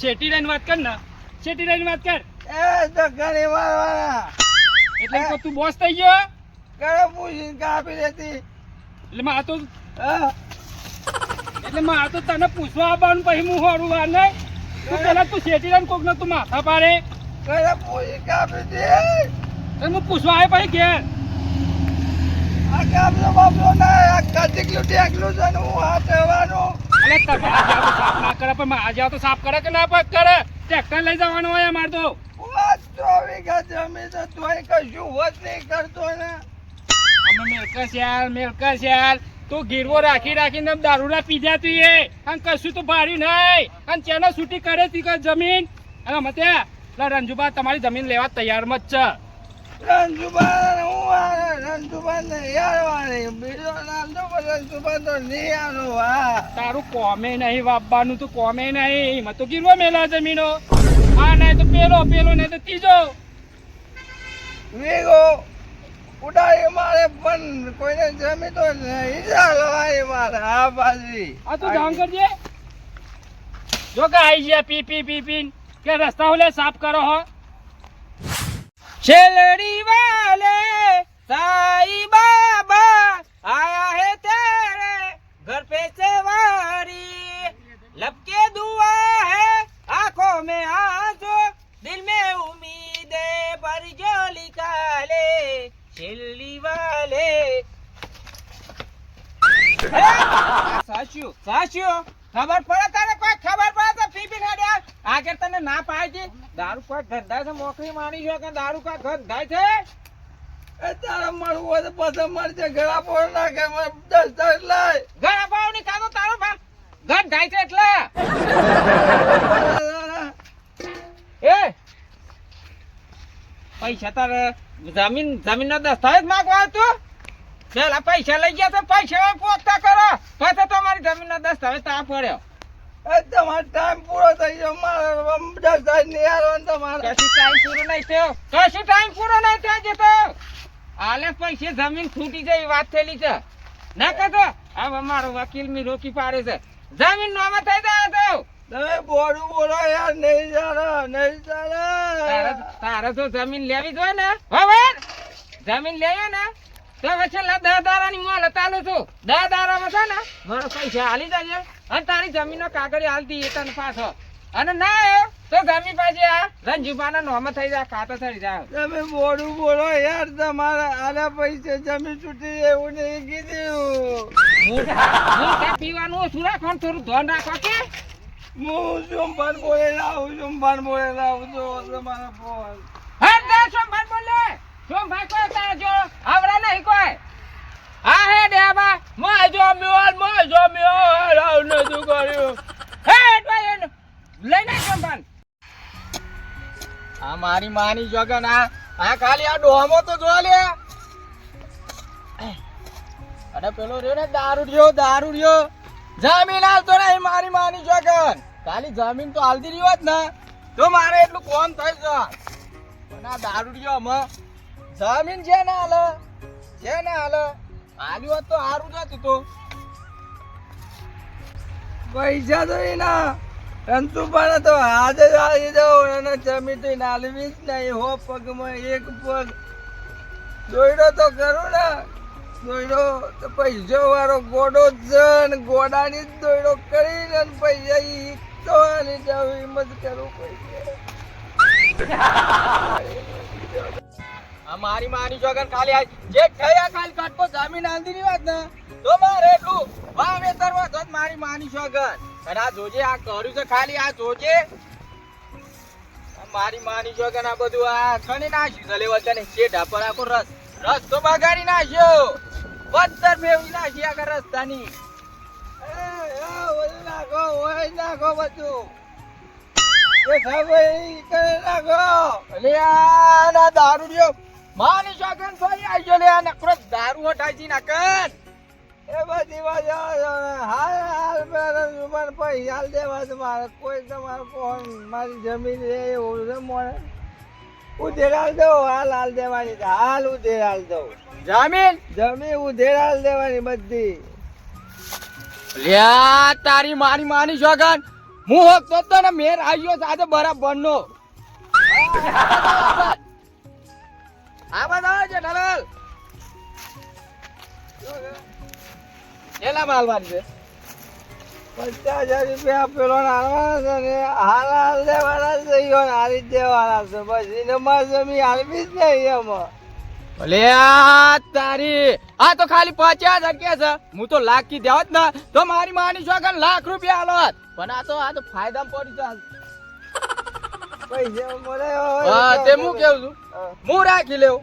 શેટી રહીને વાત કર ને. શેટી રહીને વાત કર. એ તો ઘણી મારવાના એટલે તો તું બોસ થઈ ગયો? ઘરે પૂછીને કાપી દેતી. એટલે માં આ તો એટલે માં આ તો તને પૂછવા આવવાનું પછી હું હોરું વાર નહીં. તું પેલા તું શેટી રહીને કોક તું માથા પાડે. ઘરે પૂછીને કાપી દે. હું પૂછવા આવે પછી ઘેર. આ કાપલો બાપલો ના આ કચકલું ટેકલું છે ને હું હાથ રહેવાનું આવો સાફ ના કરે પણ આજે તો સાફ કરે કે ના કરે? ટ્રેક્ટર લઈ જવાનું હોય અમારે તો. વીઘા તોય કશું હોત નહીં કરતો ને. અમે મેલકસ યાર મેલકસ યાર. તું ગીરવો રાખી રાખીને દારૂના પીધા તું એ. અને કશું તો ભાડ્યું નહીં. અને ચેનો છૂટી કરે તી કે જમીન? અને મતે રંજુબા તમારી જમીન લેવા તૈયારમાં જ છે. રંજુબાન હું હા તારું કોમે નહીં વાપવાનું તું કોમે નહીં. એમાં તો ગીરવો મેલા જમીનો. આ નહીં તો પેલો પેલો નહીં તો ત્રીજો. વેગો ઉડાડી મારે પણ કોઈને જમી તો મારે આ બાજી. આ તું કરજે. જો કે આઈ ગયા પી પી પી પી કે રસ્તા ઓલે સાફ કરો હો. શેલડી વાલે, સાઈ બાબા, આયા હે તેરે ઘર પે સેવારી લપકે દુઆ હે, આંખો મે આંસુ, દિલ મે ઉમીદે પર જો લિકાલે શેલડી વાલે. સાચું સાચું. ખબર પડે તારે કોઈ ખબર આગળ તને ના પાય છે? દારૂ કા ધંધા છે? મોકરી માની છો કે દારૂ કા ધંધા છે? એ તારા મળવું હોય તો પછી મળશે ઘણા પોળ મને દસ દસ લાય ઘણા ભાવની કાતો તારો ઘર થાય છે એટલે. એ! પૈસા તારે જમીન જમીન નો દસ્તાવેજ માંગવા તું પેલા પૈસા લઈ ગયા તો પૈસા પોતા કરો. પછી તમારી જમીન નો દસ્તાવેજ તા પડ્યો. તમારો ટાઈમ પૂરો થઈ ગયો. મારે તમારે. કશું ટાઈમ પૂરો નહીં થયો. કશું ટાઈમ પૂરો નહીં થયો જે તો. આલે પૈસે જમીન છૂટી જાય વાત થયેલી છે. ના કહેતો. હવે મારો વકીલ મી રોકી પાડે છે. જમીન નોમાં થઈ જાય તો. તમે બોલું બોલો યાર નહીં જાણો નહીં જાણો તારે તો જમીન લેવી જોઈએ ને. હવે જમીન લેવી ને. તો પછી દહ દારાની માલ તાલું છું. દસ દારામાં છે ને મારો પૈસા હાલી જાય અને તારી જમીનનો કાગળ હાલતી એ તને પાછો. અને ના આવ્યો તો ગામી પાસે આ રંજુબાના નોમ થઈ જાય ખાતો થઈ જાય. તમે બોલું બોલો યાર તમારા આના પૈસે જમીન છૂટી એવું નહીં કીધું. પીવાનું ઓછું રાખો થોડું ધોન રાખો કે. હું સોમવાર બોલે લાવું સોમવાર બોલે લાવું તો તમારા ફોન હા સોમવાર બોલે. સોમવાર કોઈ તારા જો નહીં કોઈ. હા હે દેવા, મોય જો મ્યોલ, મોય જો મ્યોલ, આવ ન તું કર્યું. હે, ભાઈ લઈને સોમવાર આ મારી માની જગન, આ આ ખાલી આ ડોમો તો જો લે. અરે પેલો રહ્યો ને દારૂ રહ્યો દારૂ રહ્યો જમીન હાલતો નહીં, મારી માની જગન. ખાલી જમીન તો હાલતી રહ્યો જ ને. તો મારે એટલું કોમ થઈ જ પણ આ દારૂ રહ્યો અમે જમીન છે ને હાલે. છે ને હાલો હાલ્યું હોત તો સારું જતું તો. પૈસા તો એના. પણ તો આજે જ આવી જાઉં અને જમી તો નાલવી જ નહીં. હો પગમાં એક પગ. દોયડો તો કરું ને. દોયડો તો પૈસો વાળો ગોડો જ ને. ગોડાની જ દોયડો કરીને ને પૈસા તો આની જાવ હિંમત કરું પૈસા મારી માની જોગન ખાલી આ જે થયા ખાલી કાટકો જામીન આંધીની વાત ને, તો મારે એટલું વાવેતરમાં તો મારી માની જોગન. અને આ જોજે, આ કર્યું છે ખાલી, આ જોજે. મારી માની જોગન આ બધું, આ ખણી નાખ્યું છે? વચન છે ઢાપર આખો રસ રસ તો બગાડી નાખ્યો. પથ્થર ફેરવી નાખી આગળ રસ્તાની. નાખો, ઓય નાખો બધું. એ ભાઈ કરે નાખો? અને આ ના માની શકન સોઈ આજો લે આ નકરો દારૂ નાકન એ બધી વાત હાલ હાલ મેરે પૈસા દેવા છે મારે. કોઈ તમારે ફોન મારી જમીન રે એવું છે મોડે. ઉધેર હાલ હાલ હાલ દેવાની હાલ ઉધેર હાલ દો જમીન? જમીન ઉધેર હાલ દેવાની બધી. લ્યા તારી મારી માની શોગન હું હોકતો તો ને મેર આવ્યો સાથે બરાબર નો આ બધા છે ઢલલ એલા માલવાની છે? પચાસ હજાર રૂપિયા પેલો નાખવાના છે ને હાલ હાલ દેવાના છે ઈયો હાલી જ દેવાના છે બસ એને જમી હાલવી જ નહીં એમાં. લ્યા તારી આ તો ખાલી પચાસ હજાર છે. હું તો લાખ કી દેવત ના તો મારી માની છો લાખ રૂપિયા આલોત પણ આ તો આ તો ફાયદામાં પડી જાય મળે હા તે હું કેવું છું? હું. રાખી લેવું?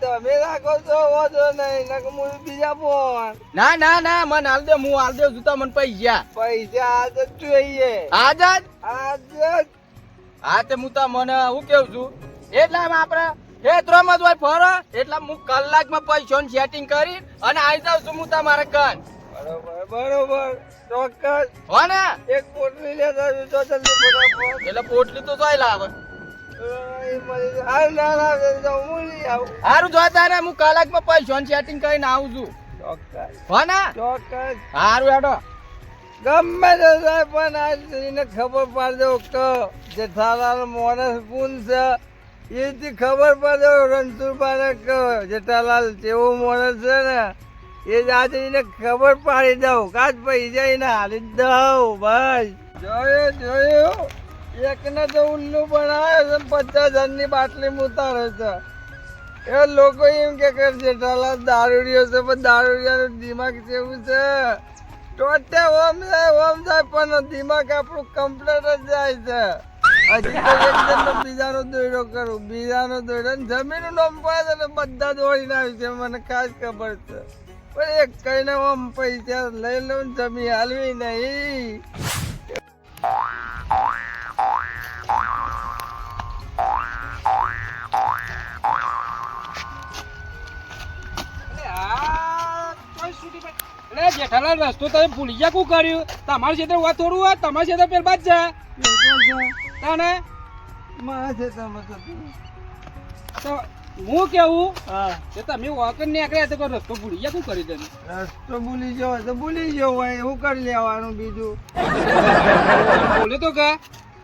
તમે રાખો છો વાંધો નહીં હું બીજા ફોન. ના ના ના મને હાલ દે હું હાલ દે જૂતા મને પૈસા. પૈસા આજ જ જોઈએ. આજ જ? આજ જ. હા તે હું તો મને હું કેવું છું? એટલા આપણે ખેતરોમાં જ હોય ફરો. એટલા હું કલાકમાં પૈસાનું સેટિંગ કરી અને આવી જાઉં છું હું તમારે કન બરોબર બરોબર. ચોક્કસ. હો ને એક પોટલી લેતા તો જલ્દી ફટાફટ. એટલે પોટલી તો જોઈ લાવે એ મળી જાય. હાલ ના ના તો હું સારું જોતા ને હું કલાકમાં પૈસાનું સેટિંગ કરીને આવું છું. ચોક્કસ. હો ને ચોક્કસ. સારું હેડો. ગમે તે થાય પણ ખબર પાડજો કે જેઠાલાલ માણસ પૂન છે એથી ખબર પાડજો રણછોડબાને કે જેઠાલાલ કેવો માણસ છે ને એ જ આજે એને ખબર પાડી દઉં. કાચ પૈસા એને હાલી દઉં. બસ. જોયું જોયું એકને તો ઉલ્લુ બનાવે છે પચાસ હજારની બાટલી ઉતારે છે. એ લોકો એમ કે છે જેઠાલાલ દારૂડિયો છે, પણ દારૂડિયાનું દિમાગ જેવું છે? ટોટે ઓમ જાય ઓમ જાય પણ દિમાગ આપણું કમ્પ્લેટ જ જાય છે. હજી તો એક જણનો બીજાનો દોયડો કરું. બીજાનો દોયડો જમીનનું નામ પડે છે બધા દોડીને આવી છે. મને ખાસ ખબર છે. પણ એક કઈને ઓમ પૈસા લઈ લઉં ને જમી હાલવી નહીં. અરે જેઠાલાલ રસ્તો તમે ભૂલી ગયા શું કર્યું? તમારું ક્ષેત્ર વાત થોડું હોય તમારું ક્ષેત્ર પેલ બાદ જા તાને? મારા તો હું કેવું? હા. કે તમે વોકર નીકળ્યા તો રસ્તો ભૂલી ગયા શું કરી તમે રસ્તો ભૂલી ગયો તો ભૂલી ગયો હોય હું કરી લેવાનું બીજું. બોલે તો કા?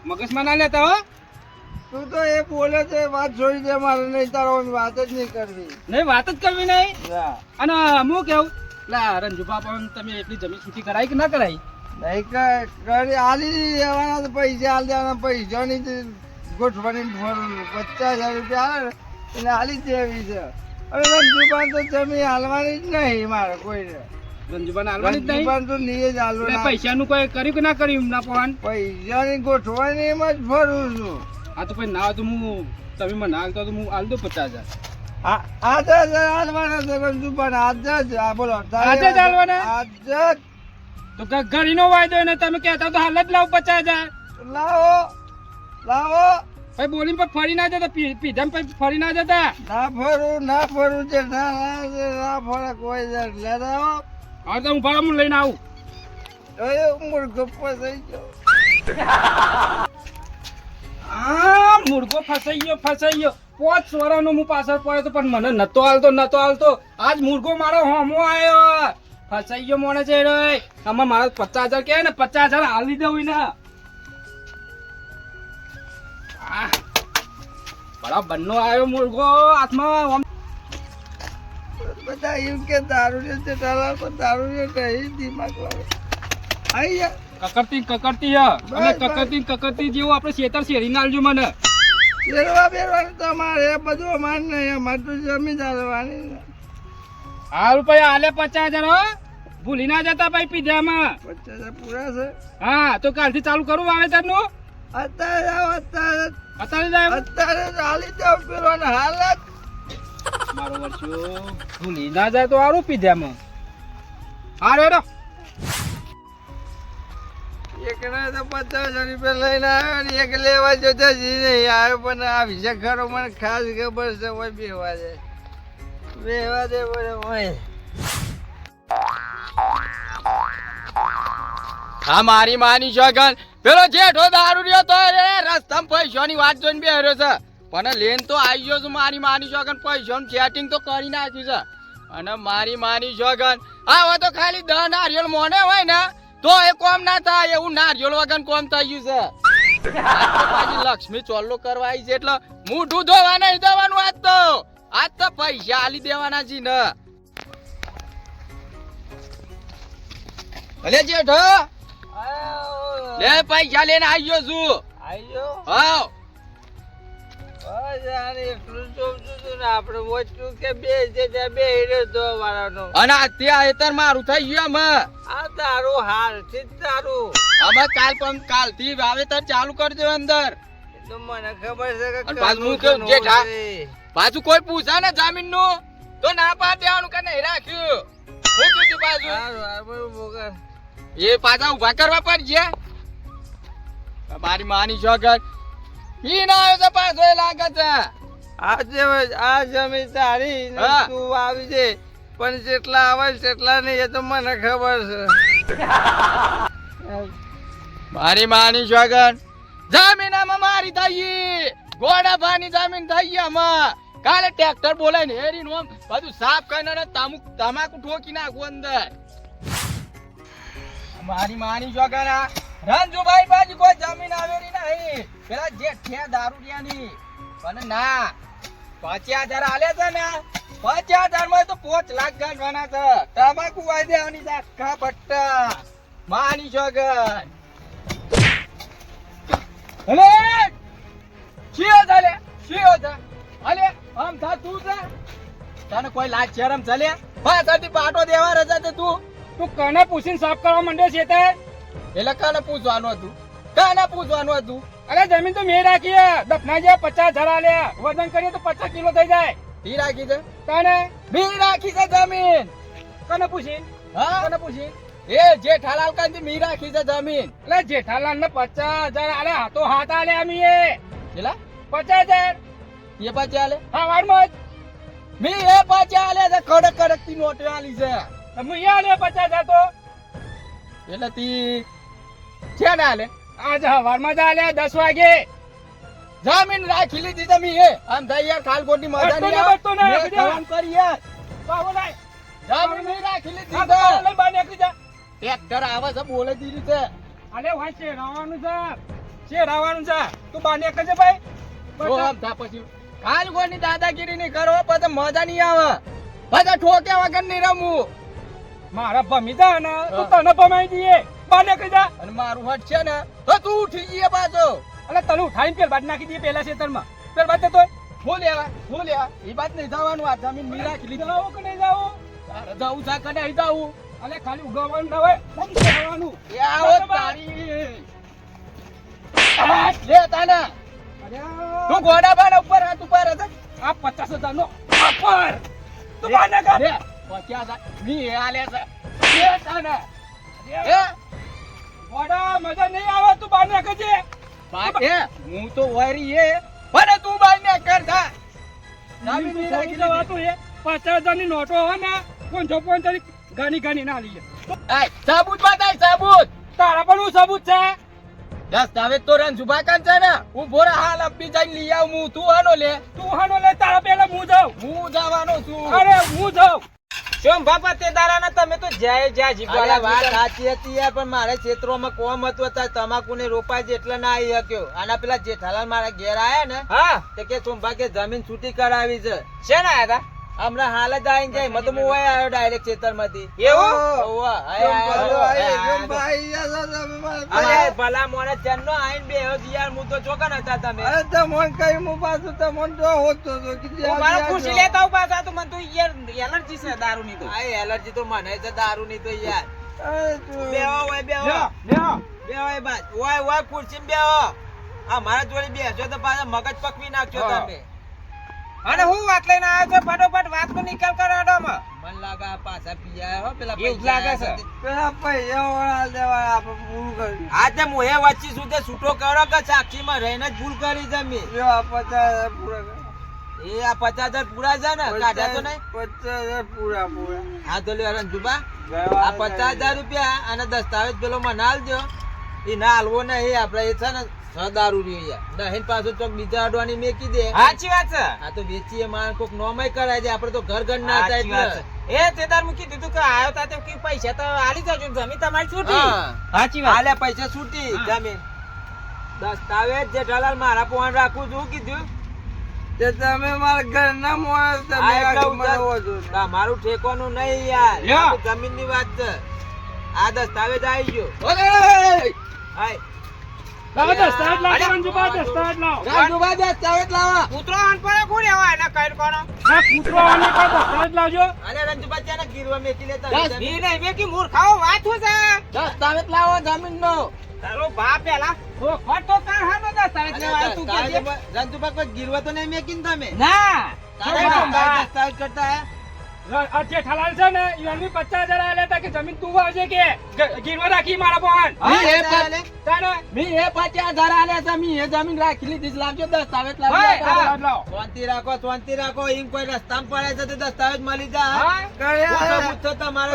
મગજમાં ના લેતા હો. તું તો એ બોલે છે વાત જોઈ દે મારે નહીં તારો વાત જ નહીં કરવી. નહીં વાત જ કરવી નહીં? અને હું કેવું? લા રંજુભા પણ તમે એટલી જમીન છૂટી કરાઈ કે ના કરાઈ? નહીં કરી આલી લેવાના તો પૈસા હાલ દેવાના પૈસાની જ ગોઠવણી ભરવું પચાસ હજાર રૂપિયા આવે ને. એને હાલી જ દેવી છે. હવે રંજુબાન તો જમી હાલવાની જ નહીં મારે કોઈને. રંજુબાને હાલવાની જ નહીં? તો લીએ જ હાલવાના. પૈસાનું કોઈ કર્યું કે ના કર્યું ના પવાન પૈસાની ગોઠવણી એમ જ ફરું છું. આ તો કોઈ ના તો હું તમે મને હાલતો તો હું હાલ દઉં પચાસ હજાર. આજે જ હાલવાના છે રંજુબાન આજે જ. આ બોલો આજે જ હાલવાના? આજે તો ઘડીનો વાયદો ને તમે કહેતા તો હાલ જ લાવો પચાસ હજાર. લાવો લાવો. પછી બોલીને પર ફરી ના જતા પીધા પછી ફરી ના જતા. ના ફરું ના ફરું છે ના ના ફરે કોઈ લેતા હવે તો હું. ભાડા હું લઈને આવું. મુર્ગો ફસાઈ ગયો. આ મુર્ગો ફસાઈ ગયો ફસાઈ ગયો. પોચ સોરાનો હું પાછળ પડ્યો તો પણ મને નતો હાલતો નતો હાલતો. આજ મુર્ગો મારો હોમો આવ્યો. ફસાઈ ગયો મોણે છે રે આમાં મારા પચાસ હજાર કે ને પચાસ હજાર હાલી દઉં ને બરાબર નો આવ્યો મુર્ગો હાથમાં બધા એમ કે દારૂ છે તે ટાલા પણ દારૂ ને નહીં દિમાગ લાવે આઈ કકરતી કકરતી હ અને કકરતી કકરતી જેવું આપણે શેતર શેરી નાલજો મને. બેરવા બેરવાનું તમારે બધું અમારે નહીં અમારે તો જમીન ચાલવાની હા રૂપિયા હાલે પચાસ હજાર હો. ભૂલી ના જતા ભાઈ પીધામાં પચાસ હજાર પૂરા છે. હા તો કાલથી ચાલુ કરું વાવેતરનું. અત્યારે અત્યારે. અત્યારે અત્યારે ચાલી જાવ પેલો ને જ મારો વર્ષો ભૂલી ના જાય તો સારું પીધામાં હારે હેડો. એકને તો પચાસ રૂપિયા લઈને આવ્યો ને એક લેવા જતો જ નહીં આવ્યો પણ આ વિશે ખરો મને ખાસ ખબર છે હોય બેવા દે. બેવા દે બોલે હોય હા મારી માની શોગન પેલો જેઠો દારૂ રહ્યો તો રે રસ્તામાં પૈસાની વાત જોઈને બેહર્યો છે. પણ લેન તો આવી ગયો છું મારી માની શોગન, પૈસાનું ચેટિંગ તો કરી નાખ્યું છે. અને મારી માની હા હવે તો ખાલી દહ નારિયેળ મોને હોય ને, તો એ કોમ ના થાય, એવું નારિયેળ વગર કોમ થઈ ગયું છે. લક્ષ્મી ચોલ્લો કરવા આવી છે એટલે મોઢું ધોવા નહીં દેવાનું આજ તો. આજ તો પૈસા આલી દેવાના છે ને. ભલે જેઠો. લે પૈસા લઈને આવ્યો છું. આયો હા. ગયું પણ પાછું કોઈ પૂછે ને જામીનનું તો ના પાડવાનું કે નહીં રાખ્યું. એ પાછા ઊભા કરવા પડશે મારી માની છોકર ઈ ના આવ્યો તો પાછો એ લાગે છે. આ જે- આ જમીન તારી ને. તું વાવી છે. પણ જેટલા આવે તેટલા એટલા નહીં એ તો મને ખબર છે. મારી માની છોકર જમીન આમાં મારી થઈ. ગોડા ભાની જમીન થઈ આમાં. કાલે ટ્રેક્ટર બોલાય ને હેરીને આમ બધું સાફ કરીને અને તામુ તમાકુ ઠોકી નાખું અંદર. મારી માની છોકર આ રંજુભાઈ બાજુ કોઈ જમીન આવેલી નહીં. પેલા જે છે દારૂડિયાની. પણ ના પચાસ હજાર આલે છે ને પચાસ હજારમાં તો પોચ લાખ ગાંઠવાના છે. તમાકુ વાઈ દેવાની છે આખા પટ્ટા. માની છોકર અલે શિયો ચાલે શિયો છે. અલે આમ થા તું છે. તને કોઈ લાજ શરમ ચાલે પાછળથી પાટો દેવા રજા તે તું. તું કને પૂછીને સાફ કરવા માંડ્યો છે તે? એટલે કાને પૂછવાનું હતું? કાને પૂછવાનું હતું? અરે જમીન તો મેં રાખી દફના જે પચાસ ધરા લે વજન કરીએ તો પચાસ કિલો થઈ જાય. બી રાખી છે? તને મી રાખી છે જમીન. કને પૂછી હા? કને પૂછી એ જેઠાલાલ કાંતિ મી રાખી છે જમીન. એટલે જેઠાલાલ ને પચાસ હજાર આલ્યા હાથો હાથ આલે અમી એ. પેલા પચાસ હજાર એ પાછી આલે? હા વારમાં મી એ પાછી આલે છે. કડક કડકથી નોટ આલી છે. મી હું આલ્યા પચાસ હજાર તો. એટલે તી છે ને આલે આજ હવારમાં જ આલ્યા દસ વાગે. જમીન રાખી લીધી તમે એ. આમ થઈ યાર ખાલકોટની મજા બચતો નહીં ને, આવે. બચતો ને, કામ કરી યાર. બાબુ લાય. જમીન નહીં રાખી લીધી તો. લે બહાર નીકળી જા. ટ્રેક્ટર આવે છે બોલે દીધી છે. અલે ભાઈ શેરાવાનું છે. શેરાવાનું છે. તું બહાર નીકળજે ભાઈ. તો આમ થા પછી. ખાલકોટની દાદાગીરી નહીં કરો પછી મજા નહીં આવે. પછી ઠોકે વગર નહીં રમવું મારા ભમી જા ને તો તને ભમાઈ દઈએ. બાને કહી જા. અને મારું હટ છે ને તો તું ઉઠી જઈએ પાછો. અને તને ઉઠાઈને પેલ બાદ નાખી દઈએ પેલા ખેતરમાં પેલ બાદ તો બોલ્યા હું એ બાદ નહીં જવાનું આ જમીન નહીં રાખી લીધી. જાઓ કે નહીં જાવું તારે જવું છે કે નહીં જવું. અલે ખાલી ઉગાવવાનું ના હોય. શેરાવાનું. એ આવો તારી. આ લે તાના. તું ઘોડા બાના ઉપર હાથ ઉપર હતા આ પચાસ હજાર નો ઓફર તું બહાર નીકળ. પચાસ હજાર મી છે. તાના એ મજા નહીં આવે તું બહાર નીકળજે બાટે હું તો વરી એ પણ તું બાર ને રાખી એ પચાસ હજારની નોટો હોય ને પોંચો પોંચો ની ઘણી ઘણી ના લઈએ સાબુત બતાય સાબુત. તારા પણ હું સાબુત છે? દસ્તાવેજ તો રન સુભાકાન છે ને. હું ભોરા હાલ અપી જઈને લઈ આવું હું તું આનો લે. તું હાનો લે તારા પેલા હું જાઉં. હું જવાનો છું. અરે હું જાઉં. શોમ બાપા તે દાડાના તમે તો જાય વાત. સાચી હતી યાર પણ મારે ક્ષેત્રોમાં કોમ હતું અત્યારે તમાકુ ને રોપાય એટલે ના આવી શક્યો. આના પેલા જેઠાલાલ મારા ઘેર આયા ને હા. તે કે સોમભા કે જમીન છૂટી કરાવી છે. શેના આયા હમણાં હાલ જ આવીને જાય મત હું ઓય આવ્યો ડાયરેક્ટ ખેતરમાંથી. એવું? બેહ્યો છે દારૂ હું તો ચોકન હતા તમે. હું મારો ખુશી લેતા હું પાછા. તો મને તો યાર એલર્જી છે દારૂની તો. આ એલર્જી તો મને છે દારૂ ની તો. યાર બેહો ઓય બેહો. બેહો એ બાદ ઓય ઓય ખુરશીમાં બેહો આ મારા જોડે બેસો તો પાછા મગજ પકવી નાખજો તમે. અને હું વાત લઈને આવ્યો છું ફટોફટ વાત નો નિકાલ કરો અડોમાં. મન લાગે પાછા પી આયા હો પેલા એવું જ પૈસા લાગે આયા છે. આ તે મોહે વચ્ચે સુધી છૂટો કરો કે સાક્ષીમાં રહીને જ ભૂલ કરી જમી એ આ પચાસ હજાર પૂરા છે ને? કાઢ્યા તો નહીં? હા તો લ્યો રંજુબા. આ પચાસ હજાર રૂપિયા અને દસ્તાવેજ પેલો મને આલજો. એ ના હાલવો નહીં આપડે એ છે ને દારૂ રહ્યો યાર. દહીન પાછું ચોક બીજા અડવાની મેકી દે. સાચી વાત છે. આ તો વેચીએ માણ કોક નોમય કરાય છે. આપણે તો ઘર ઘર ના છે. એ તેદાર મૂકી દીધું કે આયો તા તે કે પૈસા તો આલી જજો જમીન તમારી છૂટી. સાચી વાત. આલે પૈસા છૂટી. જમીન. દસ્તાવેજ જેઠાલાલ મારા પોન રાખું છું કીધું. તે તમે મારા ઘરના ના આ તમે ઓછું. ઠેકોનું નહીં યાર. જમીનની જમીનની વાત છે. આ દસ્તાવેજ આવી ગયો. ઓય! હાય. લાવો દસ્તાવેજ લાવો અરે, દસ્તાવેજ લાવો. રાજુભાઈ દસ્તાવેજ લાવો. કૂતરો અનપડે કોણ એવા એને કઈ કોનો હા કૂતરો આને કોઈ દસ્તાવેજ લાવજો. અલે રંજુબા ત્યાંના ગીરવા મેકી લેતા દસ જમીન. નહીં મેં કી મૂર્ખાઓ વાત છે? દસ્તાવેજ લાવો જમીનનો. તારો બાપ પેલા. તો ખોટો કાર હાનો દસ્તાવેજ લેવા તું કે રંજુબા કોઈ ગીરવા તો નહીં મેકીને તમે? ના. તારે બા. દસ્તાવેજ કરતા હે? જેઠાલાલ છે ને ઈવનની પચાસ હજાર આલ્યા તા કે જમીન તું વાવજે કે ગીરવા રાખી મારા પોહન મી એ પચાસ હજાર આલે છે. મી એ જમીન રાખી લીધી છે. લાવજો દસ્તાવેજ લાવજો. શાંતિ રાખો શાંતિ રાખો એમ કોઈ રસ્તામાં પડે છે તો દસ્તાવેજ મળી જા? કયા? હું તમારે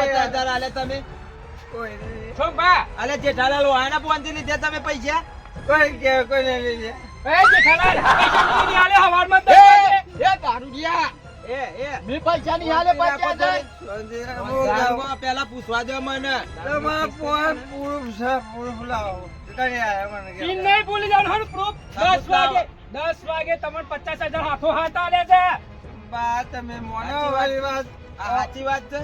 પચાસ હજાર આલે તમે અલે જેઠાલાલ વાયના પોનથી લીધા તમે પૈસા કોઈ કે કોઈ નહીં લીધે. એ જેઠાલાલ પૈસા નહીં આલે હવારમાં એ દારૂડિયા. એ એ. મી પૈસા. શાંતિ રાખો. ગામમાં પેલા પૂછવા દો મને. નહીં ભૂલી જવાનું હર પ્રૂફ દસ વાગે દસ વાગે તમને પચાસ હજાર હાથો હાથ આલે છે. બા, તમે મોનો વાળી વાત. આ સાચી વાત છે?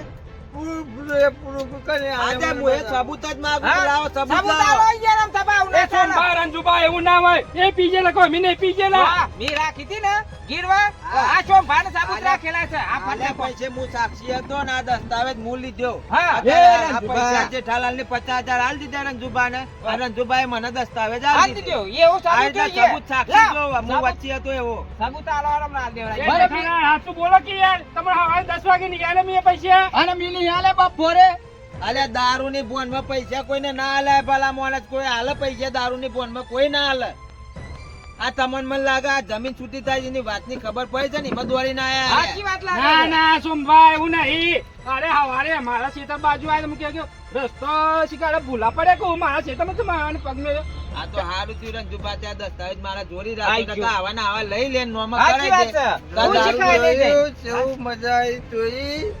Proof કરી આજે મને હું એ બધા. સબૂત જ માંગુ હા? છું. લાવો સાબુત લાવો યાર આમ થબા આવું એ ના ચાલે. સોમભા રંજુભા એવું ના હોય એ પીજે લખો અમે પીજે લા મી રાખી હતી ને ગીરવા આ ચોંભા ને સાબુત રાખેલા છે આ આલે પૈસે હું સાક્ષી હતો ને આ દસ્તાવેજ હું લીધો હા. આ રંજુભા. પૈસા જેઠાલાલ ને પચાસ હજાર આલી દીધા રંજુબા ને રંજુભાઈ મને દસ્તાવેજ દીધો એવું સાબુત. સબૂત સાક્ષી જો હું વચ્ચે હતો એવો સાબુત આલો આલો હમણાં હાલ બરાબર. હાચું બોલો કે યાર તમારે હવારે દસ વાગે નીકળ્યા મેં પૈસા અને મી નહીં આલે બપોરે. અલે દારૂ ની બોનમાં પૈસા કોઈને ના હાલે ભલા માણસ કોઈ હાલે પૈસા દારૂ ની બોનમાં કોઈ ના હાલે. આ તમન મને લાગે આ જમીન છૂટી થાય એની વાતની ખબર પડી છે ને એમાં દોડી ના આયા સાચી વાત લાગે ના ના સોમભાઈ એવું નહીં. અરે હવારે મારા ખેતર બાજુ આવે મૂકી ગયો રસ્તો શીખાડે ભૂલા પડે કે હું મારા ખેતરમાં માં મારવાની પગ મેળ્યો આ તો હારું થયું રંજુભા ત્યાં દસ્તાવેજ મારા જોડી રાખો આવા ને આવા લઈ લે નોમાં કરાય દે. દારૂ મજા આવી જોઈ.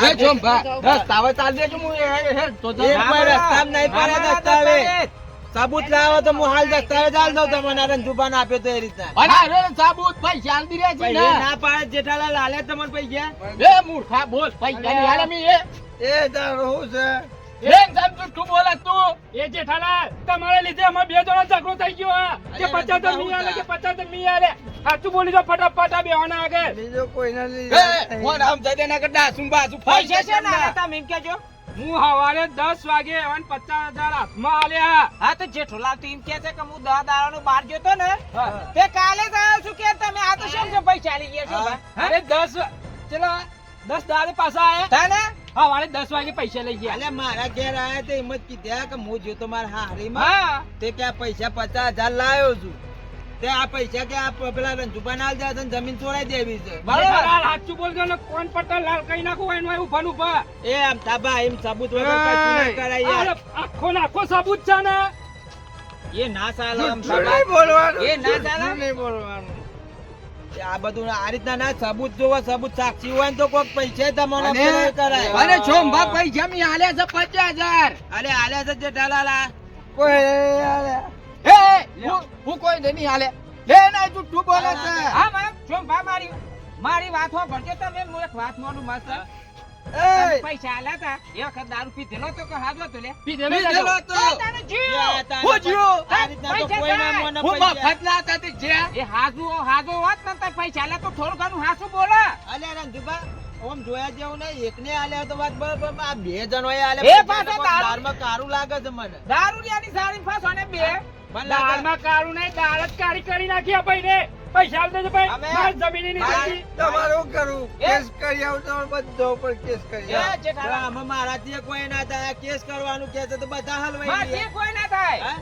એ ચોંભા, દસ્તાવેજ આલ દેજો, હું એ- એ- એ- તો એક જમીન- પણ રસ્તામાં નહીં પડે મામા દસ્તાવેજ. લાવો તો હું હાલ દસ્તાવેજ દઉં તમને અરે રંજુભાને આપ્યો તો એ રીતના. અરે સાબુત પૈસા આલ રહે છે ભાઈ, ના. પાડે જેઠાલાલ હાલે તમને પૈસા? એ મૂર્ખા બોલ પૈસા ની હાલે મી એ. એ શું છે? તમારા લીધે અમે બે જણા ઝઘડો થઈ ગયો પચાસ મી આલે કે પચાસ મી આલે. સાચું બોલી દો ફટાફટ આ બેવાના આગળ. બીજો કોઈના એ, લીધે ફોન આમ જઈ દેના સુંબા સુ પૈસા છે ને ના. આલે તમે એમ હું હવારે દસ વાગે એવાને પચાસ હજાર હાથમાં આલ્યા હા. તો જેઠોલાલ તો એમ કે છે કે હું દસ દાડાનો બહાર ગયો તો ને તે કાલે જ આવ્યો છું કે તમે આ તો શું છે પૈસા લઈ ગયા છો હા. હા? અરે દસ ચલો દસ દાડે પાછા આયા. તાને? હવારે દસ વાગે પૈસા લઈ ગયા. અલ્યા મારા ઘેર આયા તો એમ જ કીધા કે હું જો તો મારા હારીમાં હા. તે કે પૈસા પચાસ હજાર લાવ્યો છું. તે આ પૈસા કે આ પેલા રંજુભાઈ ના જાય જમીન છોડાઈ દેવી છે જેઠાલાલ સાચું બોલજો ને કોણ પડતા લાલ કઈ નાખું એનું એવું ઊભા ઊભા એ આમ થાબા એમ સાબુત વગર પાછું ના કરાય આખો નાખો આખો સાબુત છે ને એ ના ચાલે આમ બોલવાનું. એ ના ચાલે? નહીં બોલવાનું. આ બધું આ રીતના ના સબૂત જોવા સબૂત સાક્ષી હોય ને તો કોઈક પૈસા તમને કરાય અરે ચોંભા પૈસા મી આલ્યા છે પચાસ હજાર અરે આલ્યા છે જેઠાલાલા કોઈ નહીં આલે. એ, હું- કોઈ નહીં હાલે. લે ના જૂઠું બોલે છે. હા મેમ જો ભા મારી મારી વાત હો તમે વાત મસ્ત. પૈસા આલ્યા હતા એ વખત દારૂ પીધેલો તો કે હાજો તો લે? પીધેલો તો. હું તો પૈસા કોઈ ના. હું જે એ હોત ને તો પૈસા તો થોડું ઘણું હાસુ બોલે. અલે રંજુભા, ઓમ જોયા જેવું નહીં. એકને આલ્યા તો વાત બરાબર આ બે જણોએ આલ્યા એ પાછા તો દારમાં કારું લાગે છે મને. દારૂ ની સારી ફાસ અને બે. દાળમાં કાળું નહીં દાળ જ કાળી કરી નાખી આ પૈસા ભાઈ. અમે- મારી જમીનની નહીં મારી- થતી. તમારે શું કરવું એ? કેસ કરી આવતો બધો પર કેસ કરી એ આવો. તો મારાથી કોઈ ના થાય કેસ કરવાનું કે તો બધા હલવાઈ મારથી કોઈ ના થાય. હા?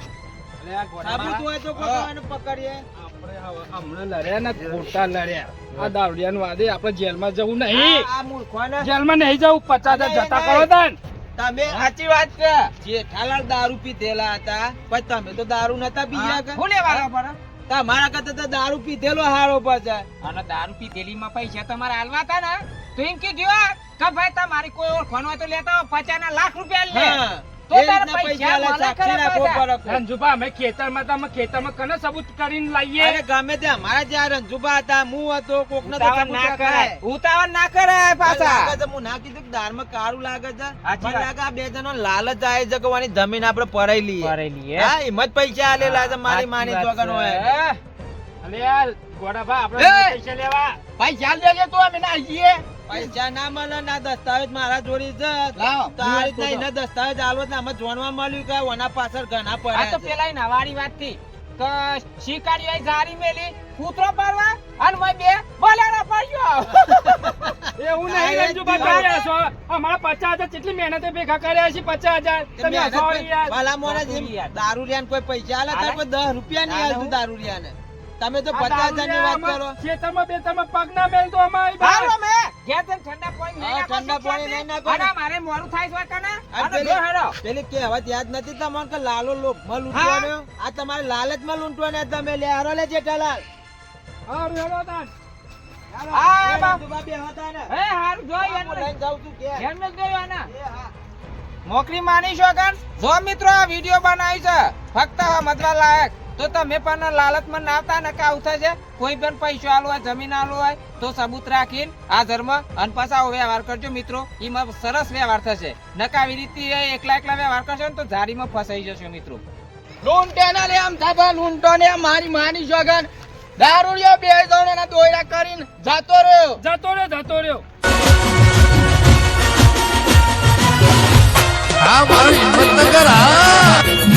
અલે આ ગોડામાં સાબુત હોય તો કોઈને પકડીએ. આપણે હમણાં લડ્યા ને ખોટા લડ્યા. આ દારૂડિયાનું વાદે આપણે જેલમાં જવું નહીં. આ- આ મૂર્ખોને. જેલમાં નહીં જવું પચાસ જતા કરો તન. તમે સાચી વાત છે. જેઠાલાલ દારૂ પીધેલા હતા પણ તમે તો દારૂ નતા પીયા ભૂલે વાળા પર? તમારા કરતા તો દારૂ પીધેલો હારો પાછા અને દારૂ પીધેલી માં પૈસા તમારે હાલવા હતા ને? તો એમ કીધું કે ભાઈ તમારી કોઈ ઓળખાણ હોય તો લેતા પચાસ ના લાખ રૂપિયા લે. આલે. રંજુભા અમે ખેતરમાં તો અમે ખેતરમાં કને સબૂત કરીને લાવીએ અરે ગમે તે અમારા જ્યાં રંજુબા હતા હું હતો કોક ને ના કરાય. ઉતાવળ ના કરાય પાછા. હું ના કીધું કે દાળમાં કાળું લાગે છે. મને લાગે આ બે જણનો લાલચ આવે જગવાની જમીન આપણે પરાઈ લઈએ. ભરેલી હે? હા હિંમત પૈસા આલેલા છે મારી માની વાત હોય. અલે ગોડાભા આપણે પૈસા લેવા. પૈસા લેજે તો અમે ના જઈએ પૈસા ના મળે ના દસ્તાવેજ મારા જોડી જ તારી નહીં દસ્તાવેજ આલો આમાં જોણવા મળ્યું કે ઓના પાછળ ઘણા આ તો પેલા નવારી વાતથી તો શિકારી જારી મેલી કૂતરો પાડવા અને મેં બે બોલેરો પડ્યો. એવું નહીં રંજુ તમે છો. અમારા પચાસ હજાર કેટલી મહેનતે ભેગા કર્યા છે પચાસ હજાર. તમે ભલા મોરા જેમ દારૂ. દારૂડિયાને કોઈ પૈસા આલે તાર કોઈ દસ રૂપિયા નહીં આલે આલતું હું? દારૂડિયાને તમે તો પચાસ હજારની વાત કરો. આમાં બે તમે પગ ના મેલતો અમારી હાલો બહાર. મેં. ઘેર ઠંડા પાણી નહીં નાખો ઠંડા પાણી? નહીં નાખો. અને મારે મોરું થાય છે કને અને જો હેડો. પેલી કહેવત યાદ નથી તમને કે લાલો લોભમાં લૂંટવાનો આ તમારે લાલચમાં લૂંટવાનો તમે લે હારો લે જેઠાલાલ હારું હેડો તાન. હા, એ બે. હતા ને. હે હારું જો હું લઈને જાઉં છું ઘેર. ઘેર મેં જોયો આના. હા. નોકરી માની છો જો મિત્રો આ વીડિયો બનાવી છે ફક્ત સમજવા લાયક. તો તમે પણ લાલચમાં ના આવતા ને કે આવું થશે કોઈ પણ પૈસો આલો હોય જમીન આલો હોય તો સબૂત રાખીને હાજરમાં અને પાછા વ્યવહાર કરજો મિત્રો. એમાં સરસ વ્યવહાર થશે. નકા આવી રીતે એકલા એકલા વ્યવહાર કરશો ને તો જારીમાં ફસાઈ જશો મિત્રો. લૂંટેના લે આમ થાપા લૂંટો ને મારી માની જોગન. દારૂડિયો બે જણ એના દોયડા કરીને જતો રહ્યો. જતો રહ્યો જતો રહ્યો. આ મારી